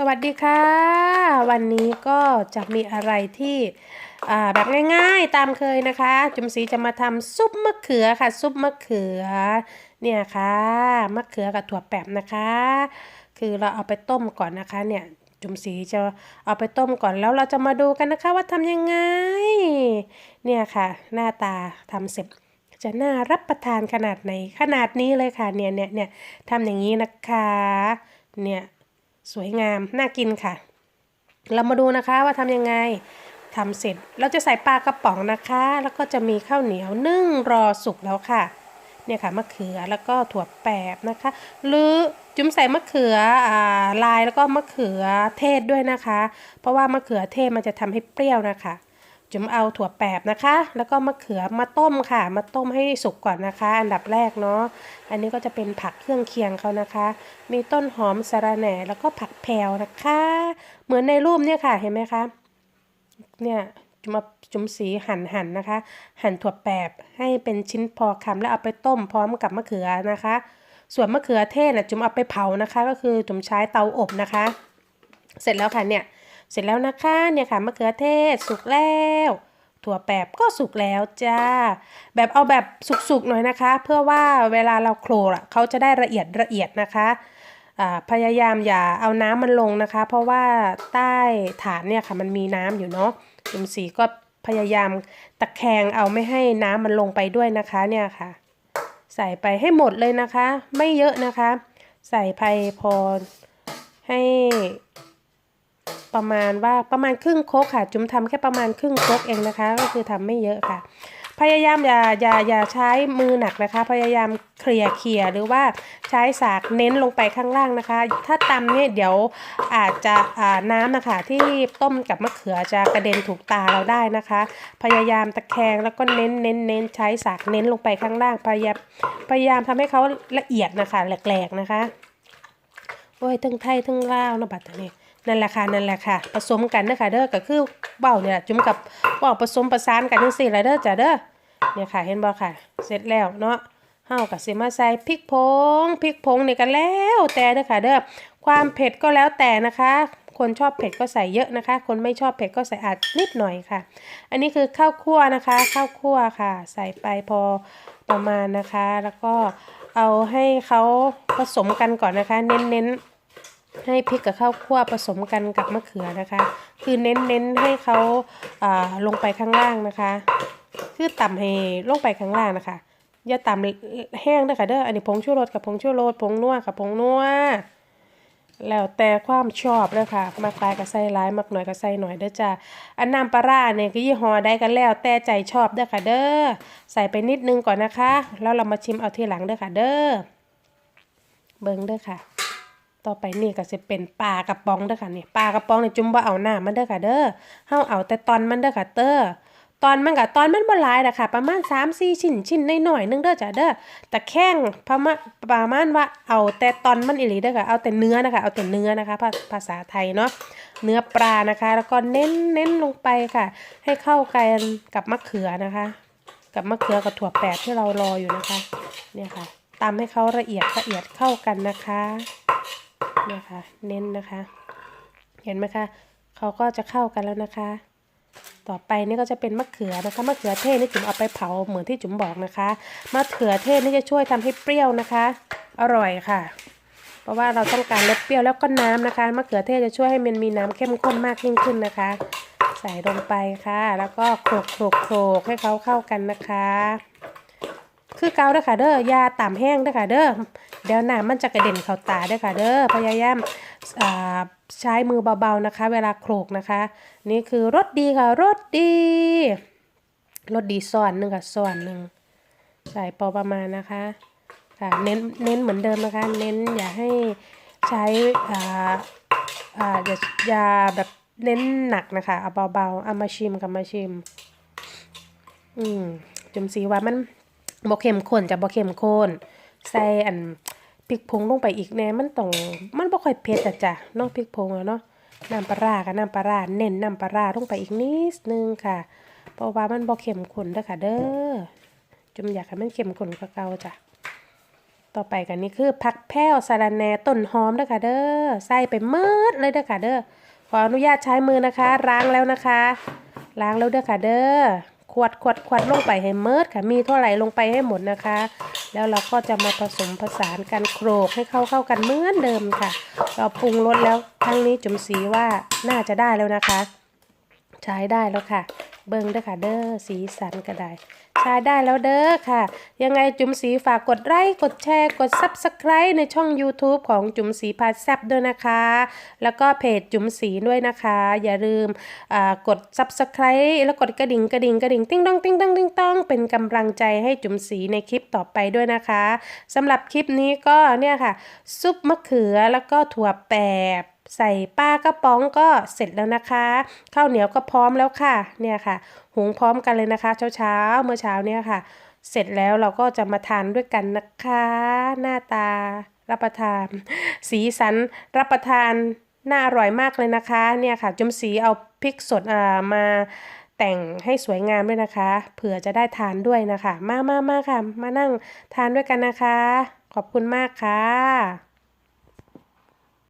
สวัสดีค่ะ วันนี้ก็จะมีอะไรที่แบบง่ายๆตามเคยนะคะ จุมศรีจะมาทำซุปมะเขือค่ะ ซุปมะเขือ เนี่ยค่ะมะเขือกับถั่วแปบนะคะ คือเราเอาไปต้มก่อนนะคะ เนี่ยจุมศรีจะเอาไปต้มก่อนแล้วเราจะมาดูกันนะคะว่าทำยังไง เนี่ยค่ะ หน้าตาทำเสร็จจะน่ารับประทานขนาดไหนขนาดนี้เลยค่ะ เนี่ยเนี่ยเนี่ยทำอย่างนี้นะคะ เนี่ย สวยงาม น่ากินค่ะ เรามาดูนะคะว่าทำยังไงทำเสร็จ เราจะใส่ปลากระป๋องนะคะ แล้วก็จะมีข้าวเหนียวนึ่งรอสุกแล้วค่ะ เนี่ยค่ะมะเขือแล้วก็ถั่วแปบนะคะ หรือจุ่มใส่มะเขืออ่าลายแล้วก็มะเขือเทศด้วยนะคะ เพราะว่ามะเขือเทศมันจะทำให้เปรี้ยวนะคะ จุ๋มเอาถั่วแปบนะคะ แล้วก็มะเขือมาต้มค่ะ มาต้มให้สุกก่อนนะคะ อันดับแรกเนาะ อันนี้ก็จะเป็นผักเครื่องเคียงเขานะคะ มีต้นหอมสะระแหน่แล้วก็ผักแพรวนะคะ เหมือนในรูปเนี่ยค่ะ เห็นไหมคะ เนี่ยจุ๋มเอาจุ๋มสีหั่นหั่นนะคะ หั่นถั่วแปบให้เป็นชิ้นพอคำแล้วเอาไปต้มพร้อมกับมะเขือนะคะ ส่วนมะเขือเทศน่ะจุ๋มเอาไปเผานะคะ ก็คือจุ๋มใช้เตาอบนะคะ เสร็จแล้วค่ะเนี่ย เสร็จแล้วนะคะเนี่ยค่ะมะเขือเทศสุกแล้วถั่วแปบก็สุกแล้วจ้า แบบเอาแบบสุกๆหน่อยนะคะ เพื่อว่าเวลาเราโคลกอะเขาจะได้ละเอียดละเอียดนะคะพยายามอย่าเอาน้ำมันลงนะคะ เพราะว่าใต้ฐานเนี่ยค่ะมันมีน้ำอยู่เนาะจุมสีก็พยายามตะแคงเอาไม่ให้น้ำมันลงไปด้วยนะคะเนี่ยค่ะ ใส่ไปให้หมดเลยนะคะ ไม่เยอะนะคะ ใส่ไปพอให้ ประมาณว่าประมาณครึ่งโคกค่ะ จุ๋มทำแค่ประมาณครึ่งโคกเองนะคะ ก็คือทำไม่เยอะค่ะ พยายามอย่าอย่าอย่าใช้มือหนักนะคะ พยายามเคลียร์เคลียร์หรือว่าใช้สากเน้นลงไปข้างล่างนะคะ ถ้าตำเนี่ยเดี๋ยวอาจจะน้ำนะคะที่ต้มกับมะเขือจะกระเด็นถูกตาเราได้นะคะ พยายามตะแคงแล้วก็เน้นเน้นเน้นใช้สากเน้นลงไปข้างล่าง พยายามพยายามทำให้เขาละเอียดนะคะแหลกๆนะคะโอ้ยทั้งไทยทั้งลาวนะบัดนี้ นั่นแหละค่ะนั่นแหละค่ะ ผสมกันเด้อค่ะเด้อก็คือเบ้าเนี่ยจุ่มกับเบ้าผสมประสานกันจังซี่ล่ะเด้อจ้ะเด้อเนี่ยค่ะเห็นบ่ค่ะ เสร็จแล้วเนาะเฮาก็สิมาใส่พริกผงพริกผงนี่ก็แล้วแต่เด้อค่ะเด้อความเผ็ดก็แล้วแต่นะคะ คนชอบเผ็ดก็ใส่เยอะนะคะ คนไม่ชอบเผ็ดก็ใส่อาจนิดหน่อยค่ะ อันนี้คือข้าวคั่วนะคะข้าวคั่วค่ะ ใส่ไปพอประมาณนะคะ แล้วก็เอาให้เขาผสมกันก่อนนะคะ เน้นๆ ให้พริกกับข้าวคั่วผสมกันกับมะเขือนะคะ คือเน้นๆให้เขาอ่าลงไปข้างล่างนะคะ คือต่ำให้ลงไปข้างล่างนะคะอย่าต่ำแห้งเด้ค่ะเด้ออันนี้ผงชูรสกับผงชูรสผงนัวกับผงนัวแล้วแต่ความชอบเลยค่ะมักลายก็ใส่หลายมักน้อยก็ใส่หน่อยเด้อจ้าอันน้ำปลาร้าเนี่ยก็ยี่ห้อใดกันแล้ว แต่ใจชอบเด้อค่ะเด้อใส่ไปนิดนึงก่อนนะคะ แล้วเรามาชิมเอาทีหลังเด้อค่ะเด้อเบิ่งเด้อค่ะ ต่อไปนี่ก็จะเป็นปลากระป๋องเด้อค่ะนี่ปลากระป๋องนี่จุ่มบ่เอาหน้ามันเด้อค่ะเด้อเฮาเอาแต่ตอนมันเด้อค่ะเด้อตอนมันก็ตอนมันบ่หลายดอกค่ะประมาณ3-4ชิ้นชิ้นน้อยๆนึงเด้อจ้ะเด้อแต่แข้งประมาณประมาณว่าเอาแต่ตอนมันอีหลีเด้อค่ะเอาแต่เนื้อนะคะเอาแต่เนื้อนะคะภาภาษาไทยเนาะเนื้อปลานะคะ แล้วก็เน้นเน้นลงไปค่ะ ให้เข้ากันกับมะเขือนะคะ กับมะเขือกับถั่วแปบที่เรารออยู่นะคะเนี่ยค่ะตำให้เขาละเอียดละเอียดเข้ากันนะคะ นี่ยค่ะเน้นนะคะ เห็นไหมคะเขาก็จะเข้ากันแล้วนะคะ ต่อไปนี่ก็จะเป็นมะเขือนะคะมะเขือเทศนี่จุ๋มเอาไปเผาเหมือนที่จุ๋มบอกนะคะมะเขือเทศนี่จะช่วยทำให้เปรี้ยวนะคะ อร่อยค่ะ เพราะว่าเราต้องการลดเปรี้ยวแล้วก็น้ำนะคะมะเขือเทศจะช่วยให้มันมีน้ำเข้มข้นมากยิ่งขึ้นนะคะ ใส่ลงไปค่ะ แล้วก็โขลกโขลกโขลกให้เขาเข้ากันนะคะ คือเกาเด้อค่ะเด้อยาต่ำแห้งเด้อค่ะเด้อเดี๋ยวน้ำมันจะกระเด็นเข้าตาเด้อค่ะเด้อพยายามใช้มือเบาๆนะคะ เวลาโขลกนะคะ นี่คือรสดีค่ะรสดีรสดีส่วนหนึ่งค่ะส่วนหนึ่งใส่พอประมาณนะคะค่ะเน้นเน้นเหมือนเดิมนะคะ เน้นอย่าให้ใช้อ่าอ่าอย่าอย่าแบบเน้นหนักนะคะเอาเบาๆเอามาชิมกับมาชิม อืมจุ่มสีว่ามัน บ่เข้มข้นจะบ่เข้มข้นใส่อันพริกผงลงไปอีกแน่มันต้องมันบ่ค่อยเผ็ดอะจ้ะเนาะพริกผงอะเนาะน้ำปลาร้ากับน้ำปลาร้าเน้นน้ำปลาร้าลงไปอีกนิดนึงค่ะ เพราะว่ามันบ่เข้มข้นเด้อค่ะ เด้อจุ่มอยากให้มันเข้มข้นกว่าเก่าจ้ะต่อไปกันนี่คือผักแพ้วสะระแหน่ต้นหอมเด้อค่ะเด้อใส่ไปเมิดเลยเด้อค่ะเด้อขออนุญาตใช้มือนะคะล้างแล้วนะคะล้างแล้วเด้อค่ะเด้อ ขวดขวดขวดลงไปให้เมิดค่ะ มีเท่าไหร่ลงไปให้หมดนะคะ แล้วเราก็จะมาผสมผสานกันโขลกให้เข้าเข้ากันเหมือนเดิมค่ะ เราปรุงรสแล้วทั้งนี้จุ๋มสีว่าน่าจะได้แล้วนะคะ ใช้ได้แล้วค่ะ เบิ้งเด้อค่ะ เด้อสีสันก็ได้ใช้ได้แล้วเด้อค่ะ ยังไงจุ๋มสีฝากกดไลค์กดแชร์กด Subscribe ในช่อง YouTube ของจุ๋มสีพาแซบด้วยนะคะ แล้วก็เพจจุ๋มสีด้วยนะคะ อย่าลืมกด Subscribe แล้วกดกระดิ่งกระดิ่งกระดิ่งติ้งต้องติ้งต้องติ้งต้องเป็นกำลังใจให้จุ๋มสีในคลิปต่อไปด้วยนะคะสำหรับคลิปนี้ก็เนี่ยค่ะ ซุปมะเขือแล้วก็ถั่วแปบ ใส่ปลากระป๋องก็เสร็จแล้วนะคะ ข้าวเหนียวก็พร้อมแล้วค่ะ เนี่ยค่ะ หุงพร้อมกันเลยนะคะ เช้าๆ เมื่อเช้าเนี่ยค่ะ เสร็จแล้วเราก็จะมาทานด้วยกันนะคะ หน้าตารับประทาน สีสันรับประทานน่าอร่อยมากเลยนะคะ เนี่ยค่ะจุมสีเอาพริกสดอ่ามาแต่งให้สวยงามด้วยนะคะ เผื่อจะได้ทานด้วยนะคะ มามามาค่ะ มานั่งทานด้วยกันนะคะ ขอบคุณมากค่ะ